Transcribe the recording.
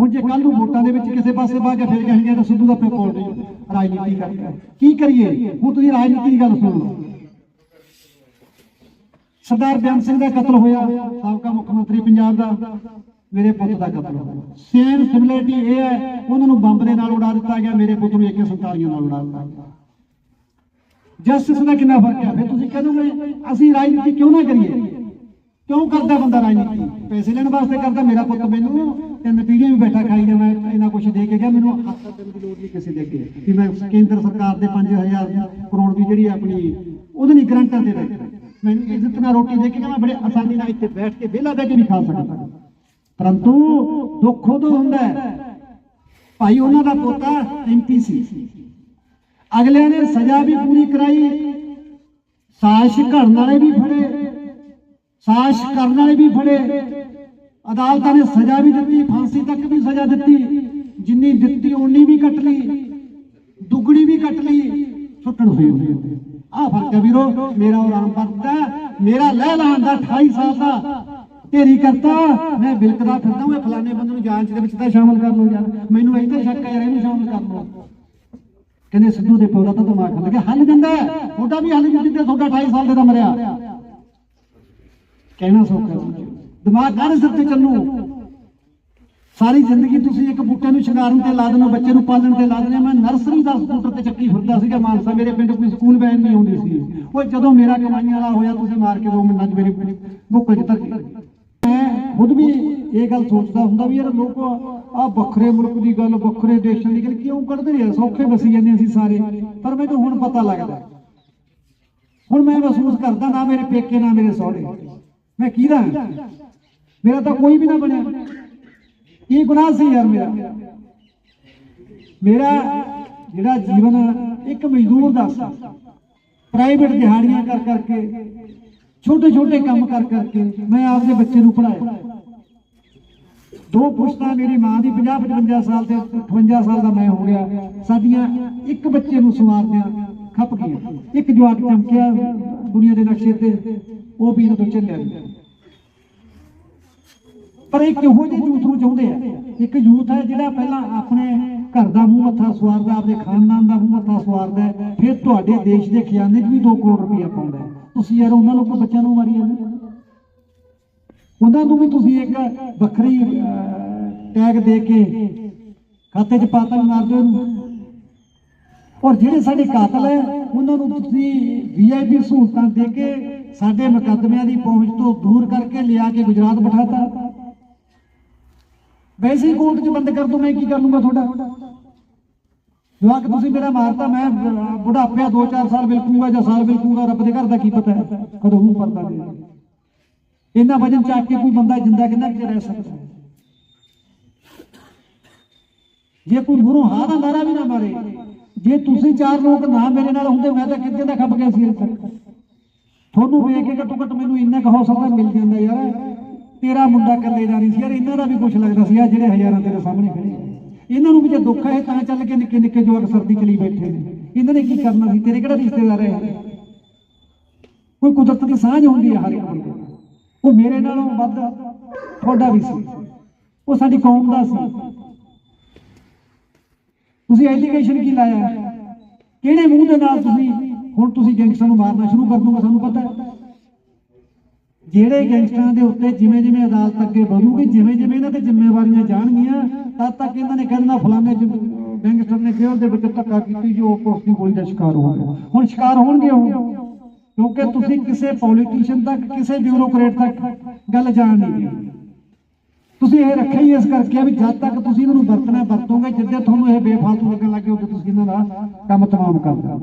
ਹੁਣ ਜੇ ਕੱਲ ਨੂੰ ਵੋਟਾਂ ਦੇ ਵਿੱਚ ਕਿਸੇ ਪਾਸੇ ਪਾ ਕੇ ਫਿਰ ਕਹਾਂਗੇ ਤਾਂ ਸਿੱਧੂ ਦਾ ਪਿਓ ਰਾਜਨੀਤੀ ਕਰਦਾ ਕੀ ਕਰੀਏ? ਹੁਣ ਤੁਸੀਂ ਰਾਜਨੀਤੀ ਦੀ ਗੱਲ ਸੁਣ ਲਓ। ਸਰਦਾਰ ਬਿਆਨ ਸਿੰਘ ਦਾ ਕਤਲ ਹੋਇਆ, ਸਾਬਕਾ ਮੁੱਖ ਮੰਤਰੀ ਪੰਜਾਬ ਦਾ, ਮੇਰੇ ਪੁੱਤ ਦਾ ਕਤਲ ਹੋਇਆ। ਸੇਮ ਸਿਮਿਲਰਿਟੀ ਇਹ ਹੈ, ਉਹਨਾਂ ਨੂੰ ਬੰਬ ਦੇ ਨਾਲ ਉਡਾ ਦਿੱਤਾ ਗਿਆ, ਮੇਰੇ ਪੁੱਤ ਨੂੰ AK47 ਨਾਲ ਉਡਾ ਦਿੱਤਾ ਗਿਆ। ਜਸਟਿਸ ਦਾ ਕਿੰਨਾ ਫ਼ਰਕ ਹੈ? ਫਿਰ ਤੁਸੀਂ ਕਹੋਗੇ ਅਸੀਂ ਰਾਜਨੀਤੀ ਕਿਉਂ ਨਾ ਕਰੀਏ? ਕਿਉਂ ਕਰਦਾ ਬੰਦਾ ਰਾਜਨੀਤੀ ਪੈਸੇ ਲੈਣ ਵਾਸਤੇ ਕਰਦਾ ਮੇਰਾ ਪੁੱਤ ਮੈਨੂੰ। ਤਿੰਨ ਪੀੜ੍ਹੀਆਂ ਵੀ ਬੈਠਾ ਖਾਈ ਜਾਵਾਂ ਇਹਨਾਂ ਕੁਛ ਦੇ ਕੇ ਗਿਆ। ਮੈਨੂੰ ਹੱਥ ਦੇਣ ਦੀ ਲੋੜ ਨਹੀਂ ਕਿਸੇ ਦੇ ਅੱਗੇ। ਕਿ ਮੈਂ ਕੇਂਦਰ ਸਰਕਾਰ ਦੇ 5000 ਕਰੋੜ ਦੀ ਜਿਹੜੀ ਆਪਣੀ ਉਹਦੇ ਲਈ ਗਰੰਟਰ ਦੇ ਬੈਠਾ। ਮੈਨੂੰ ਇੱਜ਼ਤ ਨਾਲ ਰੋਟੀ ਦੇ ਕੇ ਮੈਂ ਬੜੇ ਆਸਾਨੀ ਨਾਲ ਇੱਥੇ ਬੈਠ ਕੇ ਵਿਹਲਾ ਬਹਿ ਕੇ ਵੀ ਖਾ ਸਕਦਾ। ਪਰੰਤੂ ਦੁੱਖ ਉਦੋਂ ਹੁੰਦਾ ਭਾਈ, ਉਹਨਾਂ ਦਾ ਪੋਤਾ ਐਮਪੀ ਸੀ। ਅਗਲਿਆਂ ਨੇ ਸਜ਼ਾ ਵੀ ਪੂਰੀ ਕਰਾਈ। ਸਾਜ਼ਿਸ਼ ਘੜਨ ਵਾਲੇ ਵੀ ਫੜੇ। ਸਾਸ਼ ਕਰਨ ਵਾਲੇ ਵੀ ਫੜੇ। ਅਦਾਲਤਾਂ ਨੇ ਸਜ਼ਾ ਵੀ ਦਿੱਤੀ, ਫਾਂਸੀ ਤੱਕ ਵੀ ਸਜ਼ਾ ਦਿੱਤੀ। ਜਿੰਨੀ ਦਿੱਤੀ, ਓਨੀ ਵੀ ਕੱਟ ਲਈ। ਦੁੱਗਣੀ ਵੀ ਕੱਟ ਲਈ। ਛੁੱਟਣ ਹੋਈ ਆ ਫ਼ਰਕ ਹੈ ਵੀਰੋ, ਮੇਰਾ ਉਹ ਰਾਮ ਭਗਤ ਮੇਰਾ ਲੈ ਲਾਂ ਦਾ 28 ਸਾਲ ਦਾ। ਢੇਰੀ ਕਰਤਾ। ਮੈਂ ਬਿਲਕਦਾ ਫਿਰਦਾ ਹਾਂ ਫਲਾਣੇ ਬੰਦੇ ਨੂੰ ਜਾਂਚ ਦੇ ਵਿੱਚ ਤਾਂ ਸ਼ਾਮਲ ਕਰ ਲਓ ਯਾਰ। ਮੈਨੂੰ ਇਹ ਤਾਂ ਸ਼ੱਕ ਹੈ ਯਾਰ, ਇਹਨੂੰ ਸ਼ਾਮਲ ਕਰ ਲਓ। ਕਹਿੰਦੇ ਸਿੱਧੂ ਦੇ ਪਿਓ ਦਾ ਤਾਂ ਦਿਮਾਗ ਹੱਲ ਗਿਆ। ਹੱਲ ਜਾਂਦਾ ਤੁਹਾਡਾ ਵੀ ਹੱਲ ਜਿੱਦੇ ਤੁਹਾਡਾ 28 ਸਾਲ ਦੇ ਦਾ ਮਰਿਆ। ਕਹਿਣਾ ਸੌਖਾ ਹੈ। ਦਿਮਾਗ ਕਾਹਦੇ ਸਿਰ ਤੇ ਚੱਲੂ। ਸਾਰੀ ਜ਼ਿੰਦਗੀ ਤੁਸੀਂ ਇੱਕ ਬੂਟੇ ਨੂੰ ਸ਼ਿੰਗਾਰਨ ਤੇ ਲਾ ਦੇਣਾ ਬੱਚੇ ਨੂੰ ਪਾਲਣ ਤੇ ਲਾ ਦਿੰਦੇ ਮੈਂ ਨਰਸਰੀ ਦਾ ਸਕੂਟਰ ਤੇ ਚੱਕੀ ਫਿਰਦਾ ਸੀਗਾ ਮਾਨਸਾ। ਮੇਰੇ ਪਿੰਡ ਕੋਈ ਸਕੂਲ ਵੈਨ ਨਹੀਂ ਆਉਂਦੀ ਸੀ। ਉਹ ਜਦੋਂ ਮੇਰਾ ਕਮਾਈਆਂ ਵਾਲਾ ਹੋਇਆ, ਤੁਸੀਂ ਮਾਰ ਕੇ ਦੋ ਮਿੰਟਾਂ 'ਚ ਮੇਰੀ ਬੁੱਕ 'ਚ ਧਰ ਮੈਂ ਖੁਦ ਵੀ ਇਹ ਗੱਲ ਸੋਚਦਾ ਹੁੰਦਾ ਵੀ ਯਾਰ ਲੋਕ ਆ ਵੱਖਰੇ ਮੁਲਕ ਦੀ ਗੱਲ, ਵੱਖਰੇ ਦੇਸ਼ਾਂ ਦੀ ਗੱਲ ਕਿਉਂ ਕੱਢਦੇ ਰਹੇ ਸੌਖੇ ਵਸੀ ਜਾਂਦੇ ਅਸੀਂ ਸਾਰੇ। ਪਰ ਮੈਨੂੰ ਹੁਣ ਪਤਾ ਲੱਗਦਾ। ਹੁਣ ਮੈਂ ਮਹਿਸੂਸ ਕਰਦਾ ਨਾ ਮੇਰੇ ਪੇਕੇ, ਨਾ ਮੇਰੇ ਸਹੁਰੇ। ਮੈਂ ਕਿਹਦਾ ਹਾਂ? ਮੇਰਾ ਤਾਂ ਕੋਈ ਵੀ ਨਾ ਬਣਿਆ। ਕੀ ਗੁਨਾਹ ਸੀ ਯਾਰ ਮੇਰਾ? ਮੇਰਾ ਜਿਹੜਾ ਜੀਵਨ ਇੱਕ ਮਜ਼ਦੂਰ ਦਾ ਪ੍ਰਾਈਵੇਟ ਦਿਹਾੜੀਆਂ ਕਰ ਕਰਕੇ ਛੋਟੇ ਛੋਟੇ ਕੰਮ ਕਰ ਕਰਕੇ ਮੈਂ ਆਪਦੇ ਬੱਚੇ ਨੂੰ ਪੜਾਇਆ ਦੋ ਪੁਸ਼ਤਾਂ ਮੇਰੀ ਮਾਂ ਦੀ 50 55 ਸਾਲ ਤੇ 58 ਸਾਲ ਦਾ ਮੈਂ ਹੋ ਗਿਆ। ਸਾਡੀਆਂ ਇੱਕ ਬੱਚੇ ਨੂੰ ਸਵਾਰਦਿਆਂ ਖੱਪ ਗਈਆਂ ਇੱਕ ਜਵਾਕ ਚਮਕਿਆ ਦੁਨੀਆ ਦੇ ਨਕਸ਼ੇ ਤੇ ਉਹ ਵੀ ਇਹਨਾਂ ਤੋਂ ਚੱਲਿਆ ਗਿਆ ਪਰ ਇੱਕ ਇਹੋ ਜਿਹੇ ਯੂਥ ਨੂੰ ਚਾਹੁੰਦੇ ਆ? ਇੱਕ ਯੂਥ ਹੈ ਜਿਹੜਾ ਪਹਿਲਾਂ ਆਪਣੇ ਘਰ ਦਾ ਮੂੰਹ ਮੱਥਾ ਸਵਾਰਦਾ, ਆਪਣੇ ਖਾਨਦਾਨ ਦਾ ਮੂੰਹ ਮੱਥਾ ਸਵਾਰਦਾ ਫਿਰ ਤੁਹਾਡੇ ਦੇਸ਼ ਦੇ ਖਜ਼ਾਨੇ 'ਚ ਵੀ 2 ਕਰੋੜ ਰੁਪਇਆ ਪਾਉਂਦਾ ਤੁਸੀਂ ਯਾਰ ਉਹਨਾਂ ਲੋਕਾਂ ਬੱਚਿਆਂ ਨੂੰ ਮਾਰੀ ਜਾਂਦੇ ਉਹਨਾਂ ਨੂੰ ਵੀ ਤੁਸੀਂ ਇੱਕ ਵੱਖਰੀ ਟੈਗ ਦੇ ਕੇ ਖਾਤੇ 'ਚ ਪਾਤਾ ਮਾਰ ਦਿਓ ਔਰ ਜਿਹੜੇ ਸਾਡੇ ਕਾਤਲ ਹੈ, ਉਹਨਾਂ ਨੂੰ ਤੁਸੀਂ ਵੀਆਈਪੀ ਸਹੂਲਤਾਂ ਦੇ ਕੇ ਸਾਡੇ ਮੁਕੱਦਮਿਆਂ ਦੀ ਪਹੁੰਚ ਤੋਂ ਦੂਰ ਕਰਕੇ ਲਿਆ ਕੇ ਗੁਜਰਾਤ ਬਿਠਾਤਾ। ਵੈਸੇ ਕੋਰਟ 'ਚ ਬੰਦ ਕਰ ਦੋ, ਮੈਂ ਕੀ ਕਰ ਲੂੰਗਾ ਤੁਹਾਡਾ? ਜਵਾਕ, ਤੁਸੀਂ ਮੇਰਾ ਮਾਰਤਾ, ਮੈਂ ਬੁਢਾਪਿਆ 2-4 ਸਾਲ ਬਿਲਕੂਗਾ ਜਾਂ ਸਾਲ ਬਿਲਕੂਗਾ ਰੱਬ ਦੇ ਘਰ ਦਾ ਕੀ ਪਤਾ ਹੈ? ਕਦੋਂ ਮੂੰਹ ਪਰਦਾ ਦੇ ਇੰਨਾ ਵਜਨ ਚੱਕ ਕੇ ਕੋਈ ਬੰਦਾ ਜਿੰਦਾ ਕਿੰਨਾ ਕਿ ਰਹਿ ਸਕਦਾ ਜੇ ਕੋਈ ਮੂਹਰੋਂ ਹਾਂ ਦਾ ਨਾਰਾ ਵੀ ਨਾ ਮਾਰੇ ਜੇ ਤੁਸੀਂ ਚਾਰ ਲੋਕ ਨਾ ਮੇਰੇ ਨਾਲ ਹੁੰਦੇ, ਮੈਂ ਤਾਂ ਕਿੱਥੇ ਦਾ ਖੱਪ ਗਿਆ ਸੀ ਅਜੇ ਤੁਹਾਨੂੰ ਵੇਖ ਕੇ ਘੱਟੋ ਘੱਟ ਮੈਨੂੰ ਇੰਨਾ ਕੁ ਹੌਸਲਾ ਮਿਲ ਜਾਂਦਾ ਯਾਰ। ਤੇਰਾ ਮੁੰਡਾ ਇਕੱਲੇ ਜਾਣੀ ਸੀ ਯਾਰ, ਇਹਨਾਂ ਦਾ ਵੀ ਕੁਝ ਲੱਗਦਾ ਸੀ ਆ ਜਿਹੜੇ ਹਜ਼ਾਰਾਂ ਤੇਰੇ ਸਾਹਮਣੇ ਖੜੇ ਇਹਨਾਂ ਨੂੰ ਵੀ ਜੇ ਦੁੱਖ ਹੈ ਤਾਂ ਚੱਲ ਕੇ ਨਿੱਕੇ ਨਿੱਕੇ ਜਵਾਕ ਸਰਦੀ ਚਲੀ ਬੈਠੇ ਨੇ। ਇਹਨਾਂ ਨੇ ਕੀ ਕਰਨਾ ਸੀ? ਤੇਰੇ ਕਿਹੜਾ ਰਿਸ਼ਤੇਦਾਰ ਹੈ ਕੋਈ ਕੁਦਰਤ ਦੀ ਸਾਂਝ ਹੁੰਦੀ ਹੈ ਹਰ ਇੱਕ ਬੰਦੇ ਉਹ ਮੇਰੇ ਨਾਲੋਂ ਵੱਧ ਤੁਹਾਡਾ ਵੀ ਸੀ। ਉਹ ਸਾਡੀ ਕੌਮ ਦਾ ਸੀ। ਤੁਸੀਂ ਐਲੀਗੇਸ਼ਨ ਕੀ ਲਾਇਆ? ਕਿਹੜੇ ਮੂੰਹ ਦੇ ਨਾਲ ਤੁਸੀਂ ਹੁਣ ਤੁਸੀਂ ਗੈਂਗਸਟਰ ਨੂੰ ਮਾਰਨਾ ਸ਼ੁਰੂ ਕਰ ਦੂੰਗਾ ਸਾਨੂੰ ਪਤਾ ਹੈ। ਜਿਹੜੇ ਗੈਂਗਸਟਰਾਂ ਦੇ ਉੱਤੇ ਜਿਵੇਂ ਜਿਵੇਂ ਅਦਾਲਤ ਅੱਗੇ ਵਧੂਗੀ, ਜਿਵੇਂ ਜਿਵੇਂ ਇਹਨਾਂ ਤੇ ਜ਼ਿੰਮੇਵਾਰੀਆਂ ਜਾਣਗੀਆਂ, ਤਦ ਤੱਕ ਇਹਨਾਂ ਨੇ ਕਹਿਣਾ ਫਲਾਣੇ ਗੈਂਗਸਟਰ ਨੇ ਜੇਲ੍ਹ ਦੇ ਵਿੱਚ ਧੱਕਾ ਕੀਤੀ ਜੋ ਪੁਲਿਸ ਦੀ ਗੋਲੀ ਦਾ ਸ਼ਿਕਾਰ ਹੋ ਗਿਆ। ਹੁਣ ਸ਼ਿਕਾਰ ਹੋਣਗੇ ਉਹ। ਕਿਉਂਕਿ ਤੁਸੀਂ ਕਿਸੇ ਪੋਲੀਟੀਸ਼ੀਅਨ ਤੱਕ, ਕਿਸੇ ਬਿਊਰੋਕਰੇਟ ਤੱਕ ਗੱਲ ਜਾਣ ਨਹੀਂ ਦਿੰਦੇ ਤੁਸੀਂ ਇਹ ਰੱਖਿਆ ਹੀ ਇਸ ਕਰਕੇ ਵੀ ਜਦ ਤੱਕ ਤੁਸੀਂ ਇਹਨਾਂ ਨੂੰ ਵਰਤਣਾ, ਵਰਤੋਗੇ, ਜਿੱਦੇ ਤੁਹਾਨੂੰ ਇਹ ਬੇਫਾਲਤੂ ਲੱਗਣ ਲੱਗੇ ਉਦੋਂ ਤੁਸੀਂ ਇਹਨਾਂ ਦਾ ਕੰਮ ਤਮਾਮ ਕਰ ਦਿਓ।